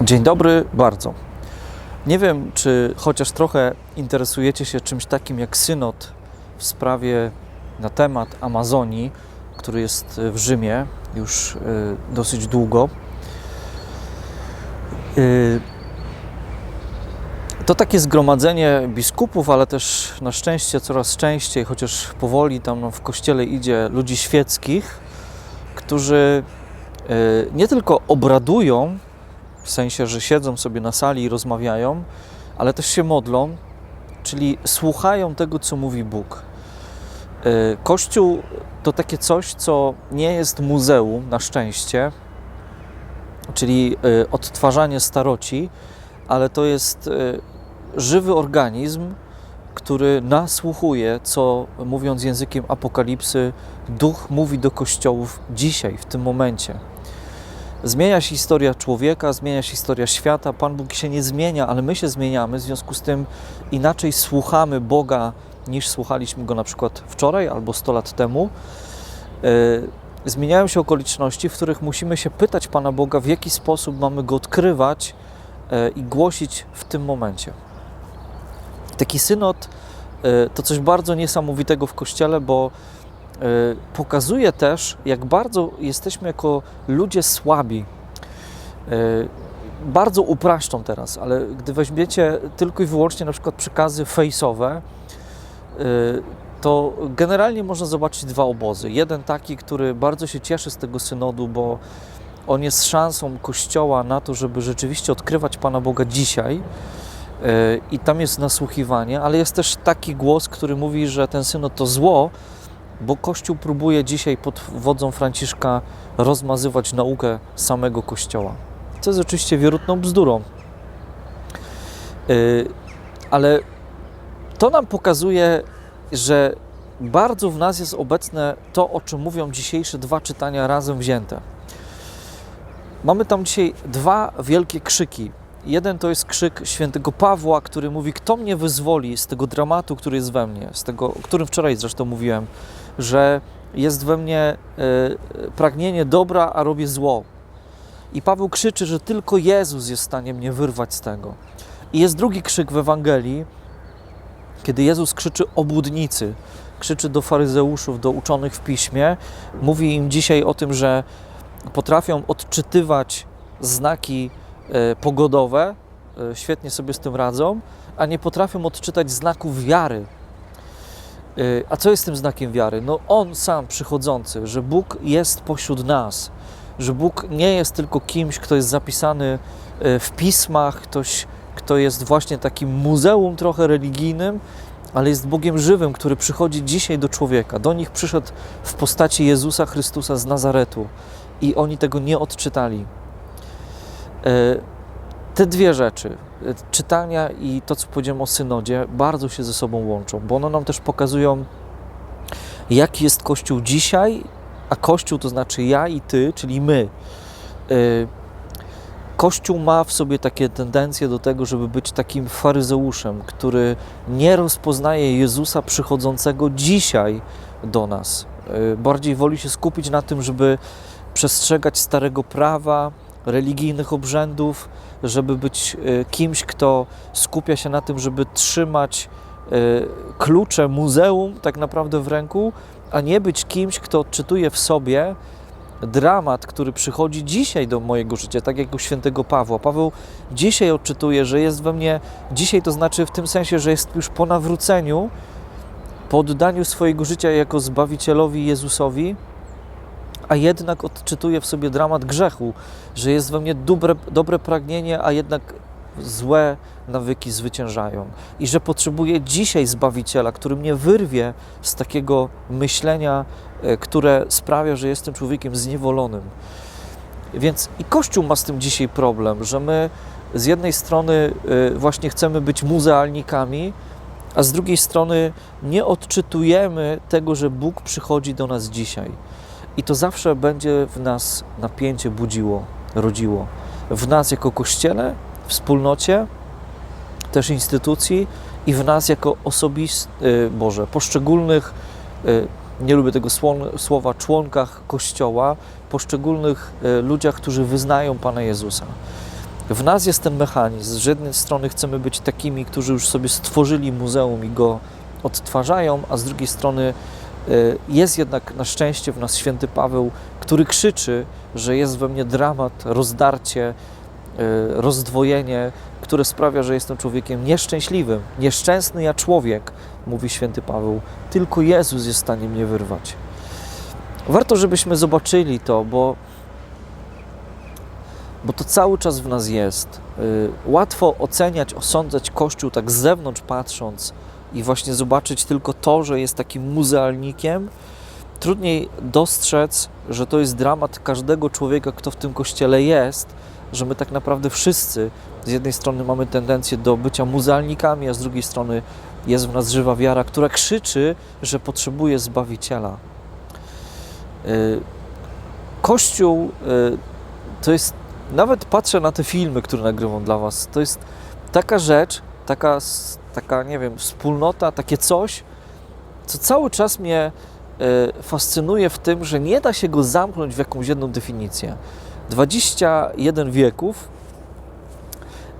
Dzień dobry bardzo. Nie wiem, czy chociaż trochę interesujecie się czymś takim jak synod w sprawie na temat Amazonii, który jest w Rzymie już y, dosyć długo. Y, To takie zgromadzenie biskupów, ale też na szczęście coraz częściej, chociaż powoli tam w kościele idzie ludzi świeckich, którzy y, nie tylko obradują, w sensie, że siedzą sobie na sali i rozmawiają, ale też się modlą, czyli słuchają tego, co mówi Bóg. Y, Kościół to takie coś, co nie jest muzeum, na szczęście, czyli y, odtwarzanie staroci, ale to jest y, żywy organizm, który nasłuchuje, co mówiąc językiem apokalipsy, duch mówi do kościołów dzisiaj, w tym momencie. Zmienia się historia człowieka, zmienia się historia świata. Pan Bóg się nie zmienia, ale my się zmieniamy, w związku z tym inaczej słuchamy Boga niż słuchaliśmy go na przykład wczoraj albo 100 lat temu. Yy, Zmieniają się okoliczności, w których musimy się pytać Pana Boga, w jaki sposób mamy go odkrywać yy, i głosić w tym momencie. Taki synod yy, to coś bardzo niesamowitego w Kościele, bo pokazuje też, jak bardzo jesteśmy jako ludzie słabi. Y, Bardzo upraszczą teraz, ale gdy weźmiecie tylko i wyłącznie na przykład przekazy fejsowe, y, to generalnie można zobaczyć dwa obozy. Jeden taki, który bardzo się cieszy z tego synodu, bo on jest szansą Kościoła na to, żeby rzeczywiście odkrywać Pana Boga dzisiaj. Y, I tam jest nasłuchiwanie, ale jest też taki głos, który mówi, że ten synod to zło, bo Kościół próbuje dzisiaj pod wodzą Franciszka rozmazywać naukę samego Kościoła. Co jest oczywiście wierutną bzdurą. Yy, ale to nam pokazuje, że bardzo w nas jest obecne to, o czym mówią dzisiejsze dwa czytania razem wzięte. Mamy tam dzisiaj dwa wielkie krzyki. Jeden to jest krzyk świętego Pawła, który mówi: Kto mnie wyzwoli z tego dramatu, który jest we mnie, z tego, o którym wczoraj zresztą mówiłem, że jest we mnie e, pragnienie dobra, a robię zło. I Paweł krzyczy, że tylko Jezus jest w stanie mnie wyrwać z tego. I jest drugi krzyk w Ewangelii, kiedy Jezus krzyczy o budnicy, krzyczy do faryzeuszów, do uczonych w piśmie, mówi im dzisiaj o tym, że potrafią odczytywać znaki e, pogodowe, e, świetnie sobie z tym radzą, a nie potrafią odczytać znaków wiary. Y, A co jest tym znakiem wiary? No On sam przychodzący, że Bóg jest pośród nas, że Bóg nie jest tylko kimś, kto jest zapisany y, w pismach, ktoś, kto jest właśnie takim muzeum trochę religijnym, ale jest Bogiem żywym, który przychodzi dzisiaj do człowieka. Do nich przyszedł w postaci Jezusa Chrystusa z Nazaretu i oni tego nie odczytali. Y, Te dwie rzeczy, czytania i to, co powiedziałem o synodzie, bardzo się ze sobą łączą, bo one nam też pokazują, jaki jest Kościół dzisiaj, a Kościół to znaczy ja i ty, czyli my. Y, Kościół ma w sobie takie tendencje do tego, żeby być takim faryzeuszem, który nie rozpoznaje Jezusa przychodzącego dzisiaj do nas. Y, Bardziej woli się skupić na tym, żeby przestrzegać starego prawa, religijnych obrzędów, żeby być y, kimś, kto skupia się na tym, żeby trzymać y, klucze muzeum tak naprawdę w ręku, a nie być kimś, kto odczytuje w sobie dramat, który przychodzi dzisiaj do mojego życia, tak jak u świętego Pawła. Paweł dzisiaj odczytuje, że jest we mnie, dzisiaj to znaczy w tym sensie, że jest już po nawróceniu, po oddaniu swojego życia jako Zbawicielowi Jezusowi, a jednak odczytuje w sobie dramat grzechu, że jest we mnie dobre, dobre pragnienie, a jednak złe nawyki zwyciężają. I że potrzebuję dzisiaj Zbawiciela, który mnie wyrwie z takiego myślenia, e, które sprawia, że jestem człowiekiem zniewolonym. Więc i Kościół ma z tym dzisiaj problem, że my z jednej strony e, właśnie chcemy być muzealnikami, a z drugiej strony nie odczytujemy tego, że Bóg przychodzi do nas dzisiaj. I to zawsze będzie w nas napięcie budziło, rodziło. W nas jako kościele, wspólnocie, też instytucji i w nas jako osobist, y, Boże, poszczególnych, y, nie lubię tego słowa, członkach Kościoła, poszczególnych y, ludziach, którzy wyznają Pana Jezusa. W nas jest ten mechanizm. Z jednej strony chcemy być takimi, którzy już sobie stworzyli muzeum i go odtwarzają, a z drugiej strony jest jednak na szczęście w nas święty Paweł, który krzyczy, że jest we mnie dramat, rozdarcie, y, rozdwojenie, które sprawia, że jestem człowiekiem nieszczęśliwym. Nieszczęsny ja człowiek, mówi święty Paweł, tylko Jezus jest w stanie mnie wyrwać. Warto, żebyśmy zobaczyli to, bo, bo to cały czas w nas jest. Y, Łatwo oceniać, osądzać Kościół tak z zewnątrz patrząc i właśnie zobaczyć tylko to, że jest takim muzealnikiem. Trudniej dostrzec, że to jest dramat każdego człowieka, kto w tym kościele jest, że my tak naprawdę wszyscy z jednej strony mamy tendencję do bycia muzealnikami, a z drugiej strony jest w nas żywa wiara, która krzyczy, że potrzebuje Zbawiciela. Y, Kościół y, to jest, nawet patrzę na te filmy, które nagrywam dla Was, to jest taka rzecz, taka, taka nie wiem, wspólnota, takie coś, co cały czas mnie y, fascynuje w tym, że nie da się go zamknąć w jakąś jedną definicję. 21 wieków,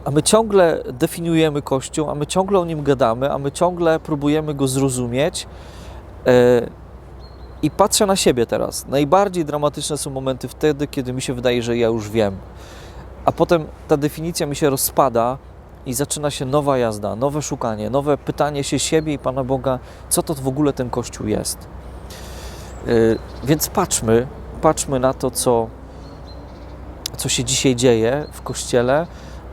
a my ciągle definiujemy Kościół, a my ciągle o nim gadamy, a my ciągle próbujemy go zrozumieć. y, I patrzę na siebie teraz. Najbardziej dramatyczne są momenty wtedy, kiedy mi się wydaje, że ja już wiem. A potem ta definicja mi się rozpada i zaczyna się nowa jazda, nowe szukanie, nowe pytanie się siebie i Pana Boga, co to w ogóle ten Kościół jest. Yy, Więc patrzmy, patrzmy na to, co, co się dzisiaj dzieje w Kościele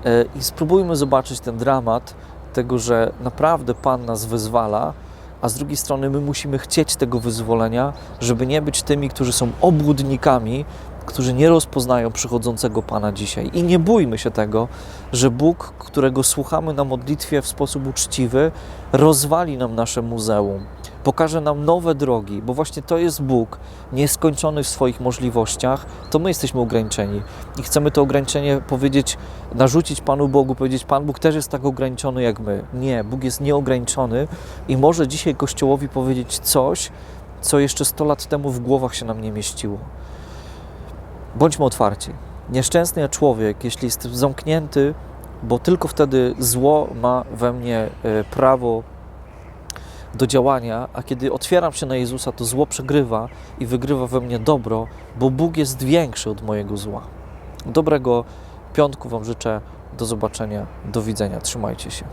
yy, i spróbujmy zobaczyć ten dramat tego, że naprawdę Pan nas wyzwala, a z drugiej strony my musimy chcieć tego wyzwolenia, żeby nie być tymi, którzy są obłudnikami, którzy nie rozpoznają przychodzącego Pana dzisiaj. I nie bójmy się tego, że Bóg, którego słuchamy na modlitwie w sposób uczciwy, rozwali nam nasze muzeum, pokaże nam nowe drogi, bo właśnie to jest Bóg, nieskończony w swoich możliwościach, to my jesteśmy ograniczeni. I chcemy to ograniczenie powiedzieć, narzucić Panu Bogu, powiedzieć, Pan Bóg też jest tak ograniczony jak my. Nie, Bóg jest nieograniczony i może dzisiaj Kościołowi powiedzieć coś, co jeszcze 100 lat temu w głowach się nam nie mieściło. Bądźmy otwarci. Nieszczęsny człowiek, jeśli jest zamknięty, bo tylko wtedy zło ma we mnie e, prawo do działania, a kiedy otwieram się na Jezusa, to zło przegrywa i wygrywa we mnie dobro, bo Bóg jest większy od mojego zła. Dobrego piątku Wam życzę. Do zobaczenia, do widzenia. Trzymajcie się.